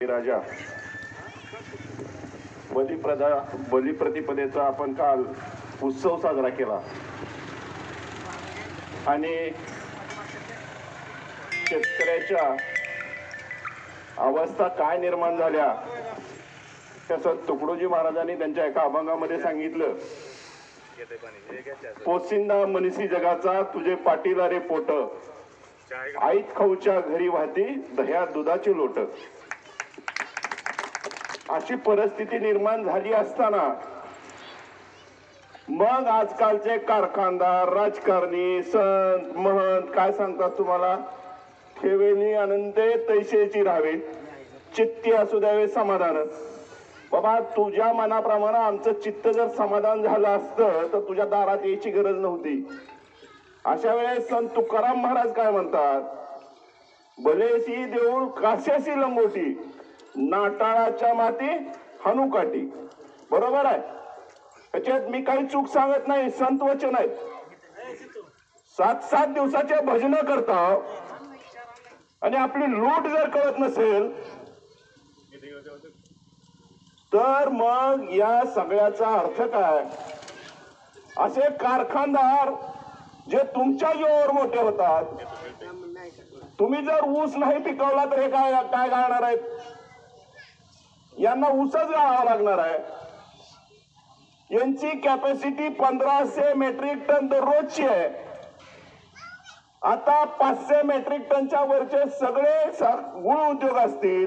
राजा. बलिप्रदा बलिप्रतिपदेचा आपण काल उत्सव साजरा केला. आणि शेतकऱ्याच्या अवस्था काय निर्माण झाल्या त्याचं तुकडोजी महाराजांनी त्यांच्या एका अभंगामध्ये सांगितलं. पोसिंदा मनीसी जगाचा तुझे पाटील रे पोट. आईत खाऊच्या घरी वाहती दह्या दुधाची लोट. अशी परिस्थिती निर्माण झाली असताना मग आजकालचे कारखानदार राजकारणी संत महंत काय सांगतात तुम्हाला? ठेवेनी आनंदे तैसेची राहावे. चित्ती असू द्यावे समाधान. बाबा तुझ्या मनाप्रमाणे आमचं चित्त जर समाधान झालं असतं तर तुझ्या दारात यायची गरज नव्हती. अशा वेळेस संत तुकाराम महाराज काय म्हणतात? भलेशी देऊळ काश्याशी लंगोटी. नाटाळाच्या माती हनुकाटी. बरोबर आहे? त्याच्यात मी काही चूक सांगत नाही संत वचन आहेत. सात सात दिवसाचे भजन करता. आणि आपली लूट जर कळत नसेल तर मग या सगळ्याचा अर्थ काय? असे कारखानदार जे तुमच्या जीवावर मोठे होतात तुम्ही जर ऊस नाही पिकवला तर हे काय काय गाणार आहेत? यांना ऊसच गाळावा लागणार आहे. यांची कॅपॅसिटी पंधराशे मेट्रिक टन दररोजची आहे. आता पाचशे मेट्रिक टनच्या वरचे सगळे सा- गुळ उद्योग असतील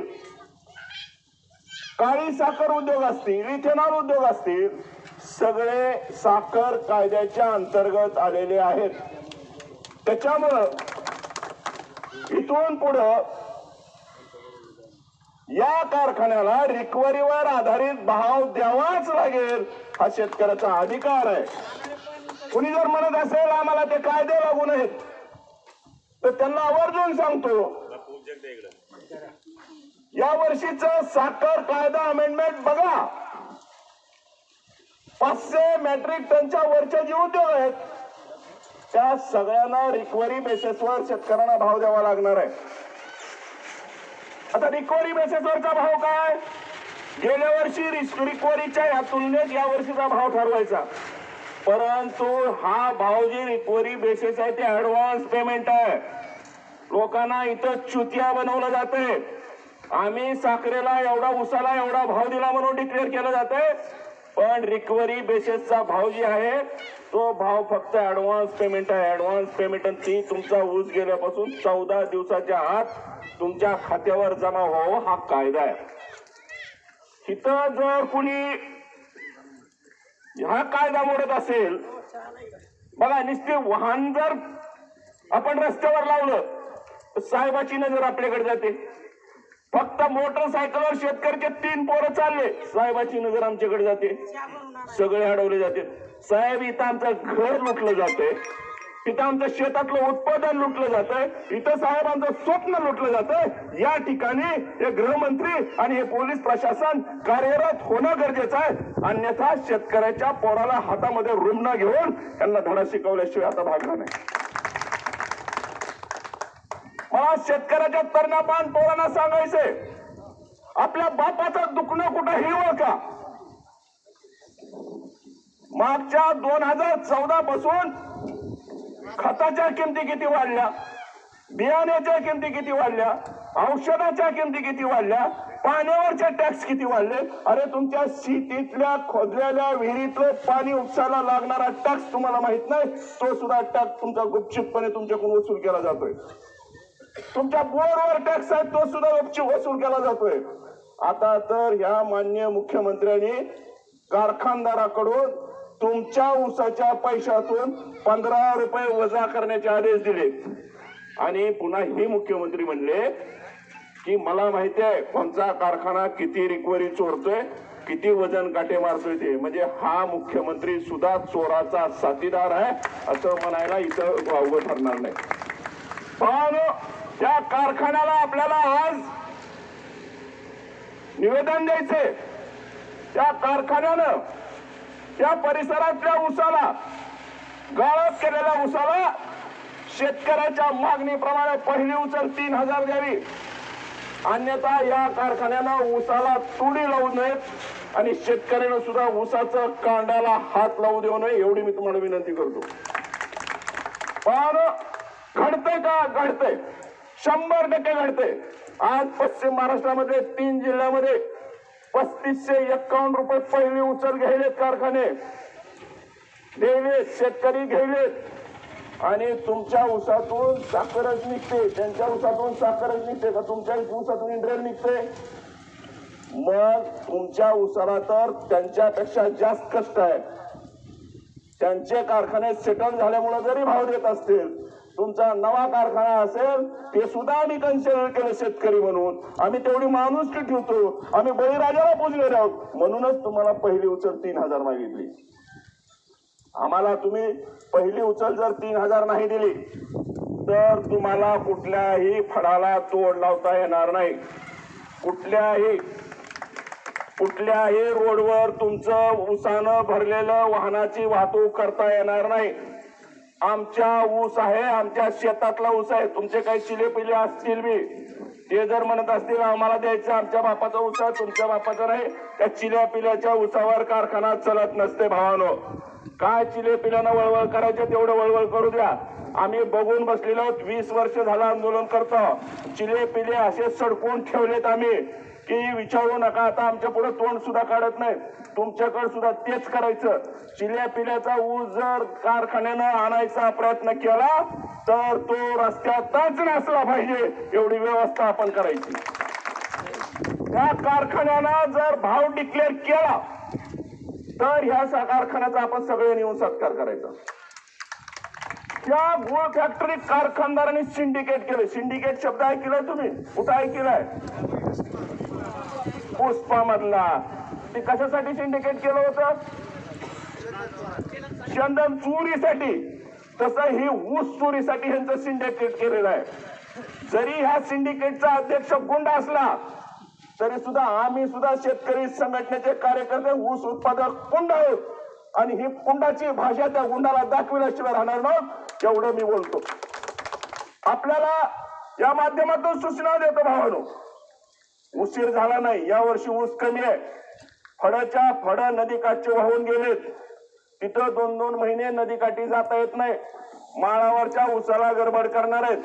काळी साखर उद्योग असतील इथेनॉल उद्योग असतील सगळे साखर कायद्याच्या अंतर्गत आलेले आहेत. त्याच्यामुळं इथून पुढं या कारखान्याला रिकव्हरीवर आधारित भाव द्यावाच लागेल हा शेतकऱ्याचा अधिकार आहे. कुणी जर म्हणत असेल आम्हाला ते कायदे लागू नयेत तर त्यांना आवर्जून सांगतो या वर्षीच साखर कायदा अमेंडमेंट बघा. पाचशे मेट्रिक टनच्या वरच्या जे उद्योग आहेत त्या सगळ्यांना रिकव्हरी बेसिसवर शेतकऱ्यांना भाव द्यावा लागणार आहे. आता रिकव्हरी मेसेजवरचा भाव काय? गेल्या वर्षी रिकव्हरीच्या या तुलनेत या वर्षीचा भाव ठरवायचा. परंतु हा भाव जी रिकव्हरी बेसिस आहे ते ऍडव्हान्स पेमेंट आहे. लोकांना इथं चुतिया बनवलं जाते आम्ही साखरेला एवढा उसाला एवढा भाव दिला म्हणून डिक्लेअर केलं जाते पण रिकव्हरी बेसिसचा भाव जी आहे तो भाव फक्त ऍडव्हान्स पेमेंट आहे. ऍडव्हान्स पेमेंट ती तुमचा ऊस गेल्यापासून चौदा दिवसाच्या आत तुमच्या खात्यावर जमा व्हावं हा कायदा आहे. इथं जर कुणी हा कायदा मोडत असेल बघा निस्ते वाहन जर आपण रस्त्यावर लावलं तर साहेबाची नजर आपल्याकडे जाते. फक्त मोटरसायकलवर शेतकऱ्याचे तीन पोरं चालले साहेबाची नजर आमच्याकडे जाते. सगळे अडवले जाते. साहेब इथं आमचं घर लुटलं जातंय. इथं आमचं शेतातलं उत्पादन लुटलं जातंय. इथं साहेब आमचं स्वप्न लुटलं जातंय. या ठिकाणी हे गृहमंत्री आणि हे पोलीस प्रशासन कार्यरत होणं गरजेचं आहे. अन्यथा शेतकऱ्याच्या पोराला हातामध्ये रुग्ण घेऊन त्यांना धडा शिकवल्याशिवाय आता भागला नाही. मला शेतकऱ्याच्या तरणापान पोरांना सांगायचंय आपल्या बापाचं दुखणं कुठं ही ओळखा. मागच्या दोन हजार चौदा पासून खताच्या किमती किती वाढल्या? बियाण्याच्या किमती किती वाढल्या? औषधाच्या किमती किती वाढल्या? पाण्यावरचे टॅक्स किती वाढले? अरे तुमच्या शेतीतल्या खोदलेल्या विहिरीतलं पाणी उपसायला लागणारा टॅक्स तुम्हाला माहीत नाही. तो सुद्धा टॅक्स तुमचा गुपचितपणे तुमच्याकडून वसूल केला जातोय. तुमच्या बोरवर टॅक्स आहे तो सुद्धा गपचूप वसूल केला जातोय. आता तर ह्या मान्य मुख्यमंत्र्यांनी कारखानदाराकडून तुमच्या ऊसाच्या पैशातून पंधरा रुपये वजा करण्याचे आदेश दिले. आणि पुन्हा हे मुख्यमंत्री म्हणले की मला माहिती आहे कोणता कारखाना किती रिकव्हरी चोरतोय किती वजन काटे मारतोय ते. म्हणजे हा मुख्यमंत्री सुद्धा चोराचा साथीदार आहे असं म्हणायला इथं अवघड ठरणार नाही. पण त्या कारखान्याला आपल्याला आज निवेदन द्यायचे त्या कारखान्यानं त्या परिसरातल्या उसाला गाळप केलेल्या उसाला शेतकऱ्याच्या मागणीप्रमाणे पहिली उचल तीन हजार द्यावी. अन्यथा या कारखान्यानं उसाला तुडी लावू नयेत आणि शेतकऱ्यानं सुद्धा उसाचं कांड्याला हात लावू देऊ नये एवढी मी तुम्हाला विनंती करतो. पण घडतंय का? घडतंय. शंभर टक्के घडतंय. आज पश्चिम महाराष्ट्रामध्ये तीन जिल्ह्यामध्ये पस्तीसशे एक्कावन्न रुपये पहिली उचल घ्यायलेत कारखाने. घ्यायलेत शेतकरी घ्यायलेत. आणि तुमच्या उसातून साखरच निघते. त्यांच्या उसातून साखरच निघते का? तुमच्या उसातून इंद्रेल निघते. मग तुमच्या उसाला तर त्यांच्यापेक्षा जास्त कष्ट आहे त्यांचे कारखाने सेटल झाल्यामुळे जरी भाव देत असतील तुमचा नवा कारखाना असेल ते सुद्धा आम्ही कन्सिडर केलं शेतकरी म्हणून. आम्ही तेवढी माणूस ठेवतो. आम्ही बळीराजाला पुजलेले आहोत. म्हणूनच तुम्हाला पहिली उचल तीन हजार मागितली. आम्हाला तुम्ही पहिली उचल जर तीन हजार नाही दिली तर तुम्हाला कुठल्याही फळाला तोड लावता येणार नाही. कुठल्याही कुठल्याही रोडवर तुमचं उसानं भरलेलं वाहनाची वाहतूक करता येणार नाही. आमच्या ऊस आहे आमच्या शेतातला ऊस आहे. तुमचे काही चिले पिले असतील मी ते जर म्हणत असतील आम्हाला द्यायचं आमच्या बापाचा ऊस आहे तुमच्या बापाचा नाही. त्या चिल्या पिल्याच्या ऊसावर कारखाना चलत नसते भावानो. काय चिले पिल्यानं वळवळ करायचे तेवढं वळवळ करू द्या. आम्ही बघून बसलेलो आहोत वीस वर्ष झालं आंदोलन करतो. चिले पिले असे सडकून ठेवलेत आम्ही. की विचारू नका. आता आमच्या पुढे तोंड सुद्धा काढत नाही तुमच्याकडे सुद्धा तेच करायचं. चिल्या पिल्याचा ऊस जर कारखान्यानं आणायचा प्रयत्न केला तर तो रस्त्यातच नसला पाहिजे. एवढी व्यवस्था आपण करायची. त्या कारखान्यानं जर भाव डिक्लेअर केला तर ह्या कारखान्याचा आपण सगळे येऊन सत्कार करायचा. त्या गुळ फॅक्टरी कारखानदारांनी सिंडिकेट केलं. सिंडिकेट शब्द ऐकलाय तुम्ही? कुठं ऐकलाय? पुष्पामधला. ते कशासाठी सिंडिकेट केलं होतं? चंदन चोरीसाठी. तसं ही ऊस चोरीसाठी यांचं सिंडिकेट केलेलं आहे. जरी ह्या सिंडिकेटचा अध्यक्ष गुंड असला तरी सुद्धा आम्ही सुद्धा शेतकरी संघटनेचे कार्यकर्ते ऊस उत्पादक कुंड आहोत. आणि ही कुंडाची भाषा त्या गुंडाला दाखविल्याशिवाय राहणार ना एवढं मी बोलतो. आपल्याला या माध्यमातून सूचना देतो भावानो. उशीर झाला नाही. या वर्षी ऊस कमी आहे. फडाच्या फडा नदीकाठचे वाहून गेलेत. तिथं दोन दोन महिने नदीकाठी जाता येत नाही. माळावरच्या ऊसाला गडबड करणार आहेत.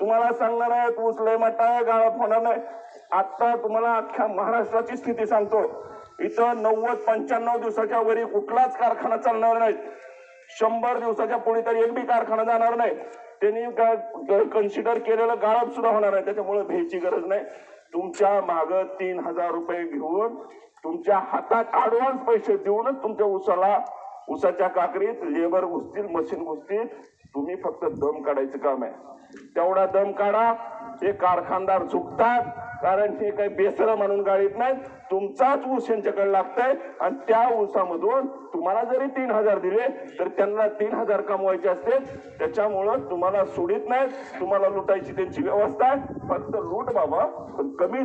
तुम्हाला सांगणार आहेत ऊस लय मटा आहे गाळप होणार नाही. आता तुम्हाला अख्ख्या महाराष्ट्राची स्थिती सांगतो. इथं नव्वद पंच्याण्णव दिवसाच्या वरी कुठलाच कारखाना चालणार नाही. शंभर दिवसाच्या पुढे तर एक बी कारखाना जाणार नाही. त्यांनी कन्सिडर केलेलं गाळप सुद्धा होणार आहे त्याच्यामुळे भ्यायची गरज नाही. तुमच्या माग तीन हजार रुपये घेऊन तुमच्या हातात ऍडव्हान्स पैसे देऊनच तुमच्या उसाला उसाच्या काकरीत लेबर घुसतील मशीन घुसतील. तुम्ही फक्त दम काढायचं काम आहे. तेवढा दम काढा. हे कारखानदार चुकतात कारण हे काही बेसर म्हणून गाडीत नाही तुमचाच ऊस यांच्याकडे लागतंय आणि त्या ऊसामधून तुम्हाला जरी तीन हजार दिले तर त्यांना तीन हजार कमवायचे असते. त्याच्यामुळं तुम्हाला सोडित नाहीत. तुम्हाला लुटायची त्यांची व्यवस्था आहे. फक्त लूट बाबा पण कमी